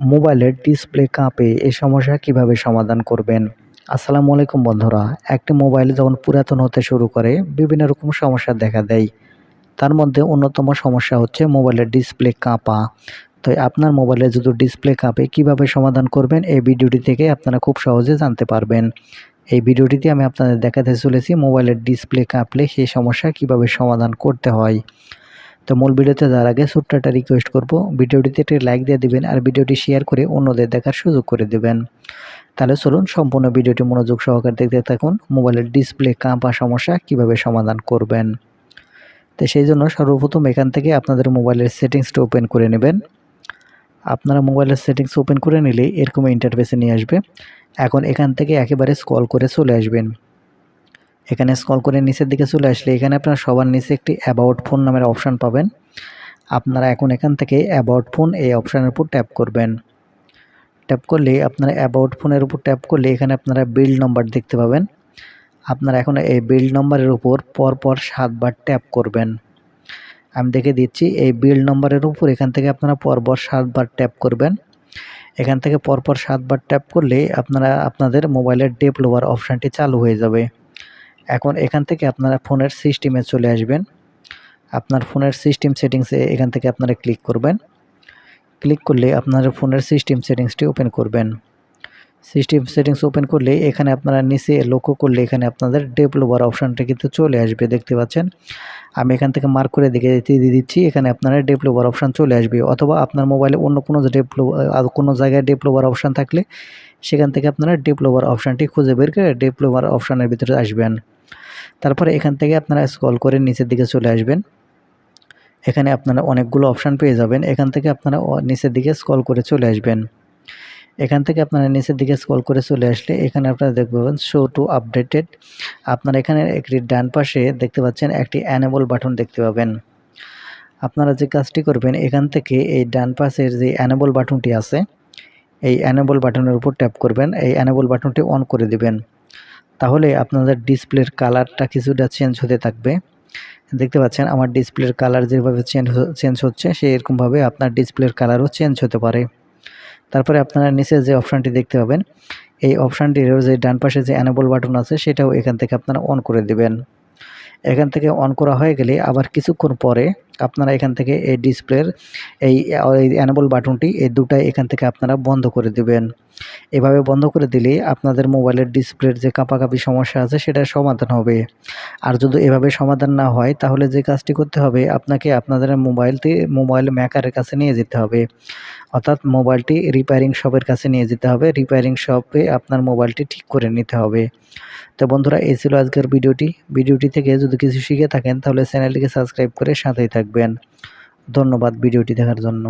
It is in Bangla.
মোবাইলের ডিসপ্লে কাঁপে এই সমস্যা কীভাবে সমাধান করবেন? আসসালামু আলাইকুম বন্ধুরা, একটি মোবাইল যখন পুরাতন হতে শুরু করে, বিভিন্ন রকম সমস্যা দেখা দেয়। তার মধ্যে অন্যতম সমস্যা হচ্ছে মোবাইলের ডিসপ্লে কাঁপা। তো আপনার মোবাইলে যদি ডিসপ্লে কাঁপে, কীভাবে সমাধান করবেন? এই ভিডিওটি থেকে আপনারা খুব সহজে জানতে পারবেন। এই ভিডিওটিতে আমি আপনাদের দেখাতে চলেছি মোবাইলের ডিসপ্লে কাঁপলে সেই সমস্যা কীভাবে সমাধান করতে হয়। তো মূল ভিডিওতে যাওয়ার আগে ছোট্ট একটা রিকোয়েস্ট করব। ভিডিওটিতে একটি লাইক দিয়ে দিবেন আর ভিডিওটি শেয়ার করে অন্যদের দেখার সুযোগ করে দেবেন। তাহলে চলুন সম্পূর্ণ ভিডিওটি মনোযোগ সহকারে দেখতে থাকুন। মোবাইলের ডিসপ্লে কাঁপা সমস্যা কীভাবে সমাধান করবেন? তো সেই জন্য সর্বপ্রথম এখান থেকে আপনাদের মোবাইলের সেটিংসটা ওপেন করে নেবেন। আপনারা মোবাইলের সেটিংস ওপেন করে নিলে এরকম ইন্টারফেসে নিয়ে আসবে। এখন এখান থেকে একেবারে স্কল করে চলে আসবেন। এখানে স্কল করে নিচের দিকে চলে আসলে এখানে আপনারা সবার নিচে একটি অ্যাবাউট ফোন নামের অপশান পাবেন। আপনারা এখন এখান থেকে অ্যাবাউট ফোন এই অপশানের উপর ট্যাপ করবেন। ট্যাপ করলে আপনারা অ্যাবাউট ফোনের উপর ট্যাপ করলে এখানে আপনারা বিল্ড নম্বর দেখতে পাবেন। আপনারা এখন এই বিল্ড নম্বরের উপর পরপর সাতবার ট্যাপ করবেন। আমি দেখে দিচ্ছি, এই বিল্ড নম্বরের উপর এখান থেকে আপনারা পরপর সাতবার ট্যাপ করবেন। এখান থেকে পরপর সাতবার ট্যাপ করলে আপনারা আপনাদের মোবাইলের ডেভেলপার অপশানটি চালু হয়ে যাবে। এখন এখান থেকে আপনারা ফোনের সিস্টেমে চলে আসবেন। আপনার ফোনের সিস্টেম সেটিংসে এখান থেকে আপনারা ক্লিক করবেন। ক্লিক করলে আপনার ফোনের সিস্টেম সেটিংসটি ওপেন করবেন। সিস্টেম সেটিংস ওপেন করলে এখানে আপনারা নিচে লক্ষ্য করলে এখানে আপনাদের ডেভেলপার অপশানটা কিন্তু চলে আসবে, দেখতে পাচ্ছেন? আমি এখান থেকে মার্ক করে দেখে দিয়ে দিচ্ছি, এখানে আপনারা ডেভেলপার অপশান চলে আসবে। অথবা আপনার মোবাইলে অন্য কোনো ডেভেলপ কোনো জায়গায় ডেভেলপার অপশান থাকলে সেখান থেকে আপনারা ডেভেলপার অপশানটি খুঁজে বের করে ডেভেলপার অপশানের ভিতরে আসবেন। তারপরে এখান থেকে আপনারা স্ক্রল করে নিচের দিকে চলে আসবেন। এখানে আপনারা অনেকগুলো অপশান পেয়ে যাবেন। এখান থেকে আপনারা নিচের দিকে স্ক্রল করে চলে আসবেন। এখান থেকে আপনারা নিচের দিকে স্ক্রল করে চলে আসলে এখানে আপনারা দেখতে পাবেন শো টু আপডেটেড আপনারা এখানে একটি ডান পাশে দেখতে পাচ্ছেন একটি অ্যানেবল বাটন দেখতে পাবেন। আপনারা যে কাজটি করবেন, এখান থেকে এই ডান পাশের যে অ্যানেবল বাটনটি আছে, এই অ্যানেবল বাটনের উপর ট্যাপ করবেন, এই অ্যানেবল বাটনটি অন করে দিবেন। তাহলে আপনাদের ডিসপ্লের কালারটা কিছুটা চেঞ্জ হতে থাকবে। দেখতে পাচ্ছেন আমার ডিসপ্লের কালার যেভাবে চেঞ্জ চেঞ্জ হচ্ছে সেই সেরকমভাবে আপনার ডিসপ্লের কালারও চেঞ্জ হতে পারে। তারপরে আপনারা নিচে যে অপশানটি দেখতে পাবেন, এই অপশানটির যে ডান পাশে যে অ্যানেবল বাটন আছে, সেটাও এখান থেকে আপনারা অন করে দেবেন। এখান থেকে অন করা হয়ে গেলে আবার কিছুক্ষণ পরে আপনারা এখান থেকে এই ডিসপ্লের এই অ্যানেবল বাটনটি এই দুটাই এখান থেকে আপনারা বন্ধ করে দেবেন। এভাবে বন্ধ করে দিলে আপনাদের মোবাইলের ডিসপ্লের যে কাঁপাকাঁপি সমস্যা আছে সেটা সমাধান হবে। আর যদি এভাবে সমাধান না হয়, তাহলে যে কাজটি করতে হবে, আপনাকে আপনাদের মোবাইলটি মোবাইল মেকারের কাছে নিয়ে যেতে হবে। অর্থাৎ মোবাইলটি রিপেয়ারিং শপের কাছে নিয়ে যেতে হবে। রিপেয়ারিং শপে আপনার মোবাইলটি ঠিক করে নিতে হবে। তো বন্ধুরা, এই ছিল আজকের ভিডিওটি। ভিডিওটি থেকে যদি কিছু শিখে থাকেন, তাহলে চ্যানেলটিকে সাবস্ক্রাইব করে সাথেই থাকবেন। ধন্যবাদ ভিডিওটি দেখার জন্য।